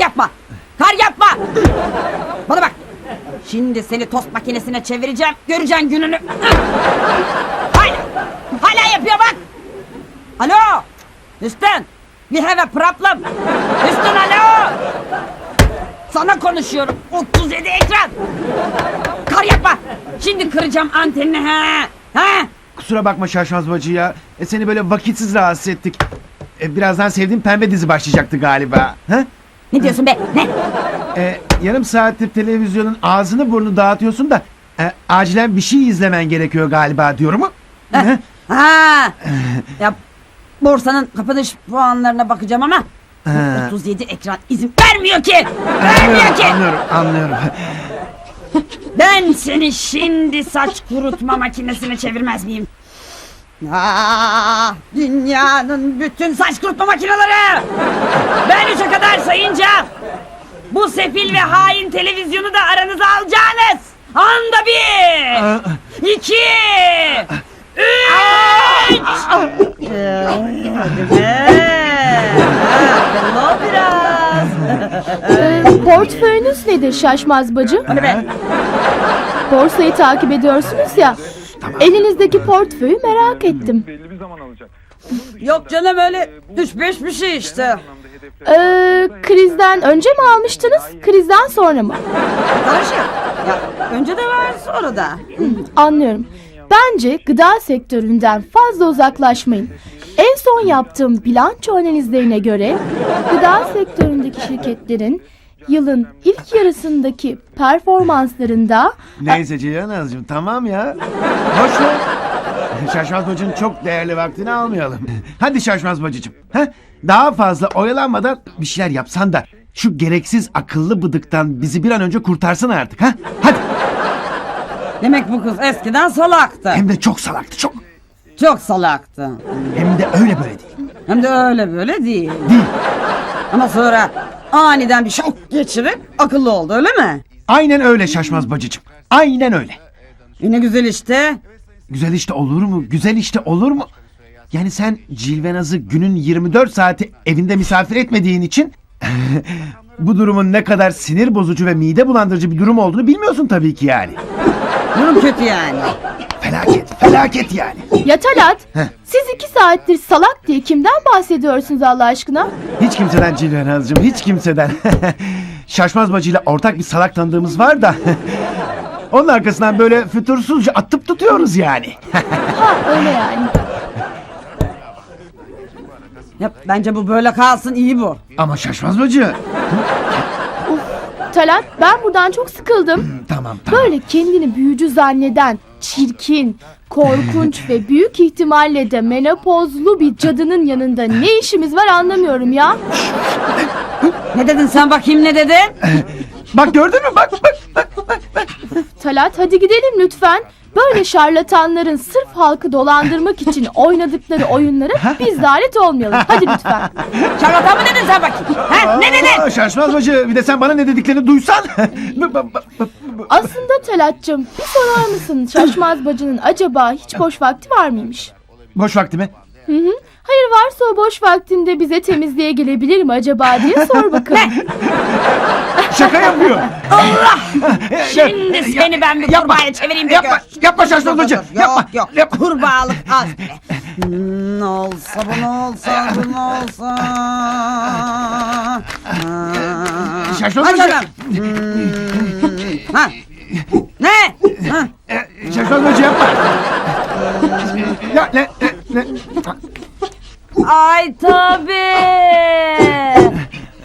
yapma. Kar yapma. Bana bak. Şimdi seni tost makinesine çevireceğim. Göreceksin gününü. Hala. Hala yapıyor bak. Alo. Hüsnü. We have a problem. Hüsnü alo. Sana konuşuyorum. 37 ekran. Kar yapma. Şimdi kıracağım antenini ha. Ha? Kusura bakma şaşmaz bacı ya. E, seni böyle vakitsiz rahatsız ettik. E, birazdan sevdiğim pembe dizi başlayacaktı galiba. Ha? Ne diyorsun be? Ne? E, yarım saattir televizyonun ağzını burnunu dağıtıyorsun da e, acilen bir şey izlemen gerekiyor galiba diyorum? Ha? Ha. ya borsanın kapanış puanlarına bakacağım ama Ha. 37 ekran izin vermiyor ki. Vermiyor ki. Anlıyorum, anlıyorum. Ben seni şimdi saç kurutma makinesine çevirmez miyim? Aa, dünyanın bütün saç kurutma makineleri. Ben üçe kadar sayınca bu sefil ve hain televizyonu da aranıza alacağınız. Anda bir, iki, üç. Hadi be. Akıllı ol biraz. Ee, portföyünüz nedir şaşmaz bacı? Hadi be. Borsayı takip ediyorsunuz ya. Elinizdeki portföyü merak ettim. belli bir zaman alacak. Yok canım öyle e, üç beş bir şey işte. Ee, krizden önce mi almıştınız, krizden sonra mı? Karışık. Ya önce de var sonra da. Anlıyorum. Bence gıda sektöründen fazla uzaklaşmayın. En son yaptığım bilanço analizlerine göre gıda sektöründeki şirketlerin yılın ilk yarısındaki performanslarında Neyse Ceyhan Azıcığım tamam ya. Boş ver. Şaşmaz bacının çok değerli vaktini almayalım. Hadi Şaşmaz bacıcığım. Ha? Daha fazla oyalanmadan bir şeyler yapsan da şu gereksiz akıllı bıdıktan bizi bir an önce kurtarsın artık. Ha? Hadi. Demek bu kız eskiden salaktı. Hem de çok salaktı çok. Çok salaktı. Hem de öyle böyle değil. Hem de öyle böyle değil. Değil. Ama sonra aniden bir şok geçirip akıllı oldu öyle mi? Aynen öyle Şaşmaz bacıcığım. Aynen öyle. E ne güzel işte. Güzel işte olur mu? Güzel işte olur mu? Yani sen Cilvenaz'ı günün 24 saati evinde misafir etmediğin için bu durumun ne kadar sinir bozucu ve mide bulandırıcı bir durum olduğunu bilmiyorsun tabii ki yani. Durum kötü yani. Felaket, felaket yani. ya Talat, Heh. siz iki saattir salak diye kimden bahsediyorsunuz Allah aşkına? Hiç kimseden Cilvenaz'cığım, hiç kimseden. Şaşmaz bacıyla ortak bir salak tanıdığımız var da. Onun arkasından böyle fütursuzca atıp tutuyoruz yani. Ha öyle yani. Ya, bence bu böyle kalsın iyi bu. Ama Şaşmaz bacı. Talat ben buradan çok sıkıldım. Tamam tamam. Böyle kendini büyücü zanneden, çirkin, korkunç ve büyük ihtimalle de menopozlu bir cadının yanında ne işimiz var anlamıyorum ya. Ne dedin sen bakayım ne dedin? Bak gördün mü? Bak bak bak bak. bak. Talat hadi gidelim lütfen. Böyle şarlatanların sırf halkı dolandırmak için oynadıkları oyunlara biz de alet olmayalım. Hadi lütfen. Şarlatan mı dedin sen bakayım? Ha, ne dedin? Aa, Şaşmaz bacı bir de sen bana ne dediklerini duysan. B- b- b- b- Aslında Talat'cığım bir sorar mısın Şaşmaz bacının acaba hiç boş vakti var mıymış? Boş vakti mi? Hı hı. Hayır varsa o boş vaktinde bize temizliğe gelebilir mi acaba diye sor bakalım. Şaka yapıyor. Allah! Şimdi seni ben bir yapma. kurbağaya çevireyim de Yapma, gör. yapma bacı, Yok, yapma, Yok yapma. Kurbağalık az bile. Hmm, Ne olsa bu ne olsa bu ne olsa. Ha. Şaşmaz Hadi. Hmm. Ha. Ne? Ha. Ee, Şaşmaz bacı yapma. Ya ne ne ne. Ay tabi.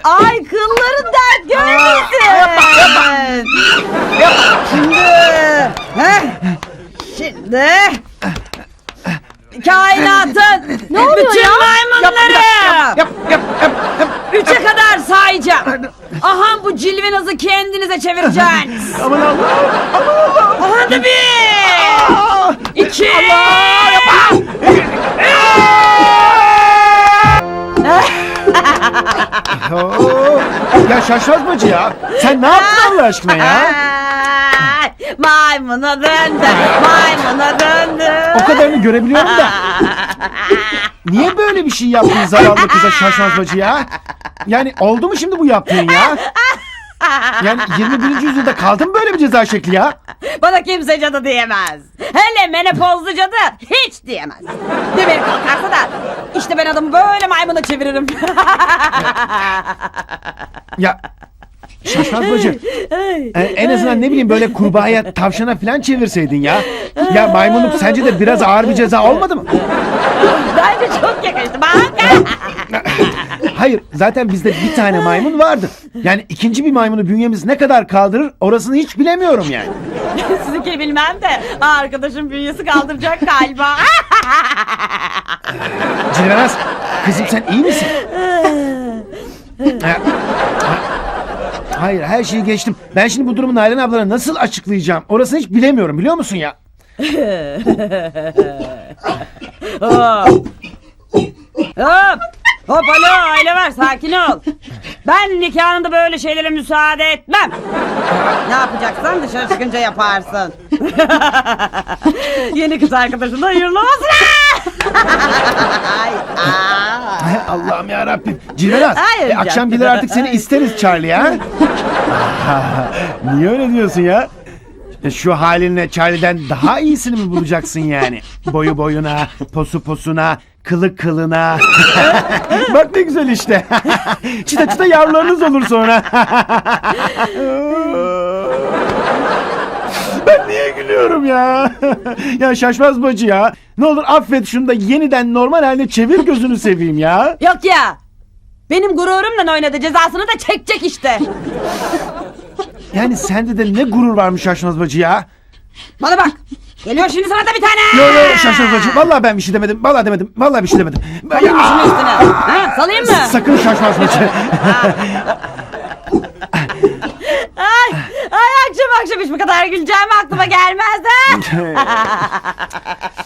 Ay kılları dert görmesin. Şimdi. Heh. Şimdi. Kainatın Ne oluyor bütün ya? maymunları Yap yap yap. yap. üçe kadar sayacağım. Aha bu cilvenazı kendinize çevireceksiniz. Aman Allah'ım. Aman Allah'ım. Aha da bir. iki. Oo. Ya Şaşmaz bacı ya. Sen ne yaptın Allah aşkına ya? Ay, Maymuna döndü. Maymuna döndü. O kadarını görebiliyorum da. Niye böyle bir şey yaptın zavallı kıza Şaşmaz bacı ya? Yani oldu mu şimdi bu yaptığın ya? Yani 21. yüzyılda kaldı mı böyle bir ceza şekli ya? Bana kimse cadı diyemez. Hele menopozlu cadı hiç diyemez. Demir kalkarsa da işte ben adamı böyle maymuna çeviririm. Ya Şaşmaz bacı. e, en azından ne bileyim böyle kurbağaya tavşana falan çevirseydin ya. Ya maymunluk sence de biraz ağır bir ceza olmadı mı? Bence çok yakıştı bak. Hayır zaten bizde bir tane maymun vardı. Yani ikinci bir maymunu bünyemiz ne kadar kaldırır orasını hiç bilemiyorum yani. Sizinki bilmem de arkadaşım bünyesi kaldıracak galiba. Cilvenaz kızım sen iyi misin? Ha, Hayır her şeyi geçtim. Ben şimdi bu durumu Nalan ablana nasıl açıklayacağım? Orasını hiç bilemiyorum biliyor musun ya? Hop. Hop. Alo aile var sakin ol. Ben nikahında böyle şeylere müsaade etmem. Ne yapacaksan dışarı çıkınca yaparsın. Yeni kız arkadaşın da hayırlı olsun. Ay. Ay, Allah'ım ya Rabbim. Cilvenaz. Hayır e, akşam gelir artık seni isteriz Charlie ha. Niye öyle diyorsun ya? E, Şu halinle Charlie'den daha iyisini mi bulacaksın yani? Boyu boyuna, posu posuna, kılı kılına. Bak ne güzel işte. çıta çıta yavrularınız olur sonra. Gülüyorum ya? ya şaşmaz bacı ya. Ne olur affet şunu da yeniden normal haline çevir gözünü seveyim ya. Yok ya. Benim gururumla oynadı cezasını da çekecek işte. Yani sende de ne gurur varmış şaşmaz bacı ya. Bana bak. Geliyor şimdi sana da bir tane. Yo yo şaşmaz bacı. Vallahi ben bir şey demedim. Vallahi demedim. Vallahi bir şey demedim. Salayım mı şunu üstüne? Ha, salayım mı? Sakın şaşmaz bacı. Ay, ay akşam akşam hiç bu kadar güleceğim aklıma gelmez ha.